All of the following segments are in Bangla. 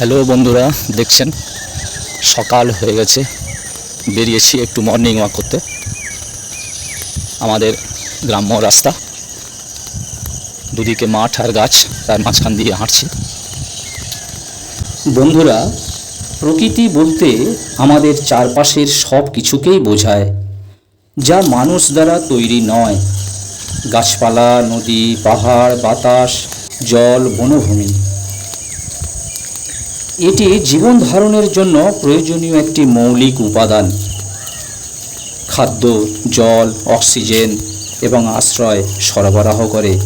হ্যালো বন্ধুরা, দেখছেন? সকাল হয়ে গেছে। বেরিয়েছি একটু মর্নিং ওয়াক করতে। আমাদের গ্রাম্য রাস্তা। দুদিকে মাঠ আর গাছ, তার মাঝখান দিয়ে হাঁটছি। বন্ধুরা, প্রকৃতি বলতে আমাদের চারপাশের সব কিছুকেই বোঝায়, যা মানুষ দ্বারা তৈরি নয়। গাছপালা, নদী, পাহাড়, বাতাস, জল, বনভূমি। এটি জীবন ধারণের জন্য প্রয়োজনীয় একটি মৌলিক উপাদান। খাদ্য, জল, অক্সিজেন এবং আশ্রয় সরবরাহ করে।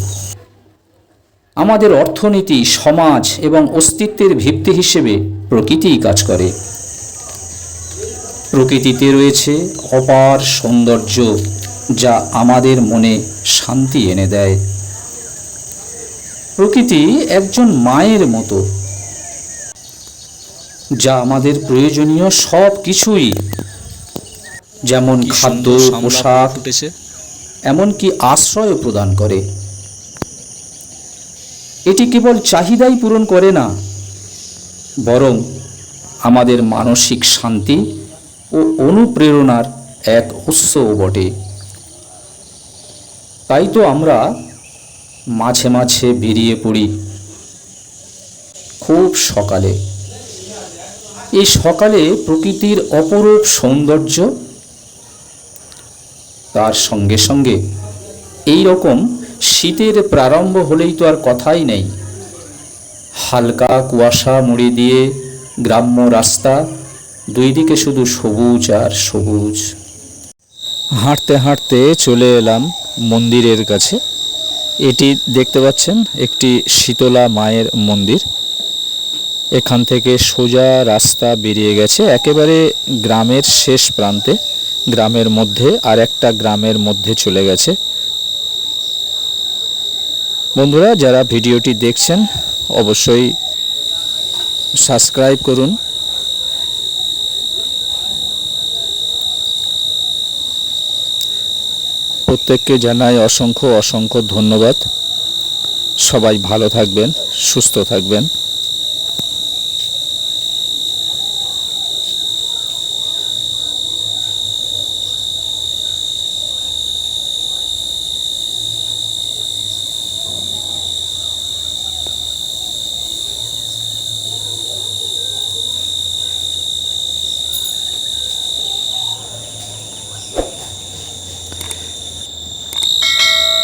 আমাদের অর্থনীতি, সমাজ এবং অস্তিত্বের ভিত্তি হিসেবে প্রকৃতিই কাজ করে। প্রকৃতিতে রয়েছে অপার সৌন্দর্য যা আমাদের মনে শান্তি এনে দেয়। প্রকৃতি একজন মায়ের মতো। যা আমাদের প্রয়োজনীয় সব কিছুই যেমন খাদ্য পোশাক এমনকি আশ্রয় প্রদান করে। এটি কেবল চাহিদাই পূরণ করে না বরং আমাদের মানসিক শান্তি ও অনুপ্রেরণার এক উৎসও বটে। তাই তো আমরা মাঝে মাঝে বেরিয়ে পড়ি খুব সকালে। এই সকালে প্রকৃতির অপরূপ সৌন্দর্য তার সঙ্গে সঙ্গে এই রকম শীতের প্রারম্ভ হলেই তো আর কথাই নেই। হালকা কুয়াশা মুড়ি দিয়ে গ্রাম্য রাস্তা, দুই দিকে শুধু সবুজ আর সবুজ। হাঁটতে হাঁটতে চলে এলাম মন্দিরের কাছে। এটি দেখতে পাচ্ছেন একটি শীতলা মায়ের মন্দির। এখান থেকে সোজা রাস্তা বেরিয়ে গেছে, একেবারে গ্রামের শেষ প্রান্তে, গ্রামের মধ্যে, আর একটা গ্রামের মধ্যে চলে গেছে। বন্ধুরা, যারা ভিডিওটি দেখছেন, অবশ্যই সাবস্ক্রাইব করুন। প্রত্যেককে জানাই অসংখ্য অসংখ্য ধন্যবাদ। সবাই ভালো থাকবেন, সুস্থ থাকবেন।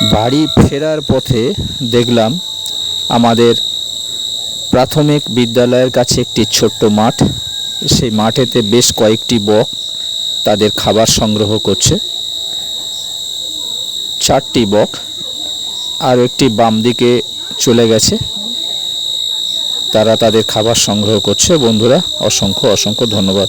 বাড়ি ফেরার পথে দেখলাম আমাদের প্রাথমিক বিদ্যালয়ের কাছে একটি ছোট্ট মাঠ। সেই মাঠেতে বেশ কয়েকটি বক তাদের খাবার সংগ্রহ করছে। চারটি বক আর একটি বাম দিকে চলে গেছে। তারা তাদের খাবার সংগ্রহ করছে। বন্ধুরা, অসংখ্য অসংখ্য ধন্যবাদ।